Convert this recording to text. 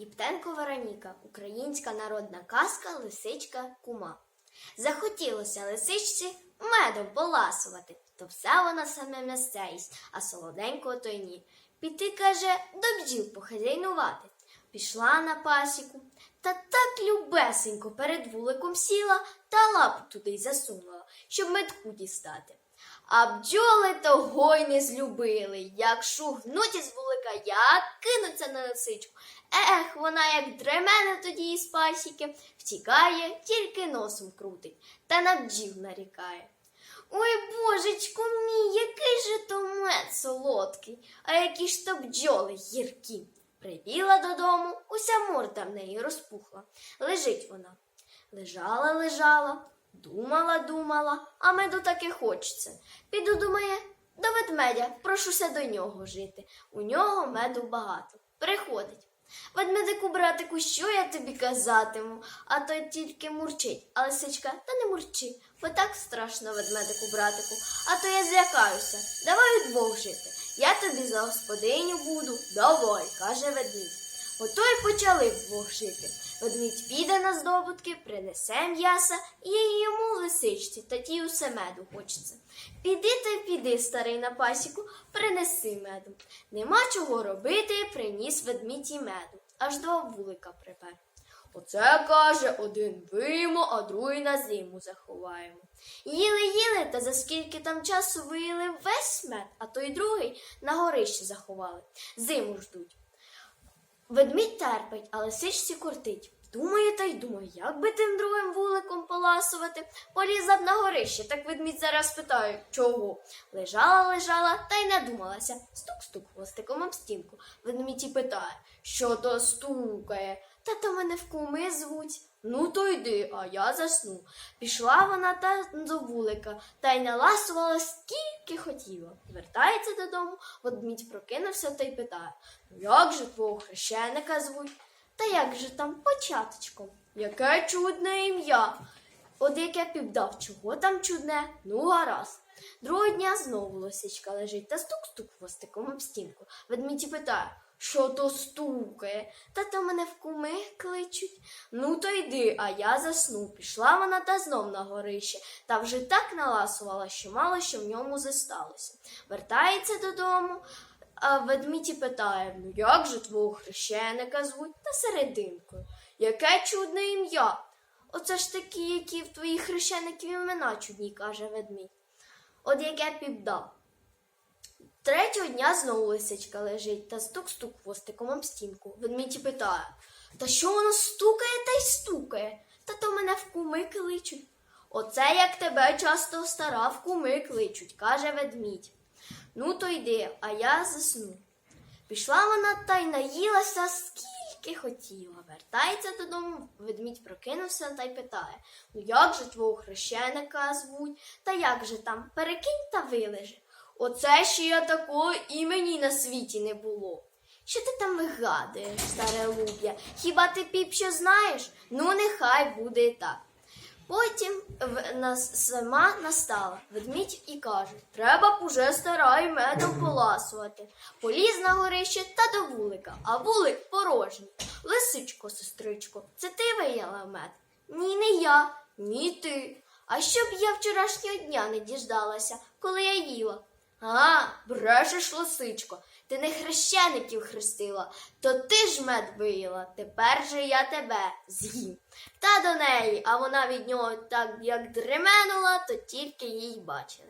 Єптенко Вероніка, українська народна казка Лисичка Кума. Захотілося лисичці медом поласувати, то все вона саме м'ясце а солоденького то й ні. Піти, каже, до бджіл похазяйнувати. Пішла на пасіку, та так любесенько перед вуликом сіла та лапу туди й засунула, щоб медку дістати. А бджоли того й не злюбили. Як шугнуть із вулика, як кинуться на лисичку. Ех, вона як дремене тоді із пасіки, втікає, тільки носом крутить, та на бджіл нарікає. Ой, божечку мій, який же то мед солодкий, а які ж то бджоли гіркі. Прибіла додому, уся морда в неї розпухла. Лежить вона. Лежала, лежала, думала, думала, а меду таки хочеться. Піду, думає, до ведмедя, прошуся до нього жити. У нього меду багато. Приходить. Ведмедику, братику, що я тобі казатиму? А той тільки мурчить. А лисичка, та не мурчи, бо так страшно ведмедику, братику. А то я злякаюся. Давай удвох жити. Я тобі за господиню буду. Давай, каже ведмідь. Ото й почали вдвох жити. Ведмідь піде на здобутки, принесе м'яса, і йому лисичці, та тій усе меду хочеться. Піди та й піди, старий на пасіку, принеси меду. Нема чого робити, приніс ведмідь і меду, аж до вулика припер. Оце каже, один виймо, а другий на зиму заховаємо. Їли, їли, та за скільки там часу виїли весь мед, а той другий на горище заховали. Зиму ждуть. Ведмідь терпить, а лисичці кортить. Думає та й думає, як би тим другим вуликом поласувати. Полізав на горище, так ведмідь зараз питає, чого. Лежала, лежала та й не думалася. Стук-стук хвостиком об стінку. Ведмідь і питає, що то стукає. Та то мене в куми звуть. Ну, то йди, а я засну. Пішла вона та до вулика та й наласувала скільки хотіла. Вертається додому, ведмідь прокинувся та й питає: Ну як же твого хрещеника звуть? Та як же там початочком? Яке чудне ім'я. От яке півдав, чого там чудне? Ну, гаразд. Другого дня знову лисичка лежить та стук-стук хвостиком об стінку. Ведмідь питає, що то стукає? Та то мене в куми кличуть. Ну, то йди, а я засну. Пішла вона та знов на горище, та вже так наласувала, що мало що в ньому зосталося. Вертається додому, а ведмідь питає, ну як же твого хрещеника звуть та серединкою? Яке чудне ім'я? Оце ж такі, які в твоїх хрещеників імена чудні, каже ведмідь. От яке піддав. Третього дня знову лисичка лежить та стук-стук хвостиком об стінку. Ведмідь питає, та що воно стукає та й стукає? Та то мене в куми кличуть. Оце як тебе часто стара в куми кличуть, каже ведмідь. Ну, то йди, а я засну. Пішла вона та й наїлася скільки хотіла. Вертається додому, ведмідь прокинувся та й питає Ну як же твого хрещеника звуть? Та як же там? Перекинь та вилежи. Оце ще я такого імені на світі не було. Що ти там вигадуєш, старе луб'я? Хіба ти піп що знаєш? Ну, нехай буде так. Потім в нас сама настала ведмідь і каже: Треба б уже стара й медом поласувати. Поліз на горище та до вулика, а вулик порожній. Лисичко, сестричко, це ти вияла мед? Ні, не я, ні ти. А щоб я вчорашнього дня не діждалася, коли я їла. А, брешеш, лисичко, ти не хрещеників хрестила, то ти ж мед виїла, тепер же я тебе з'їм. Та до неї, а вона від нього так як дременула, то тільки їй бачили.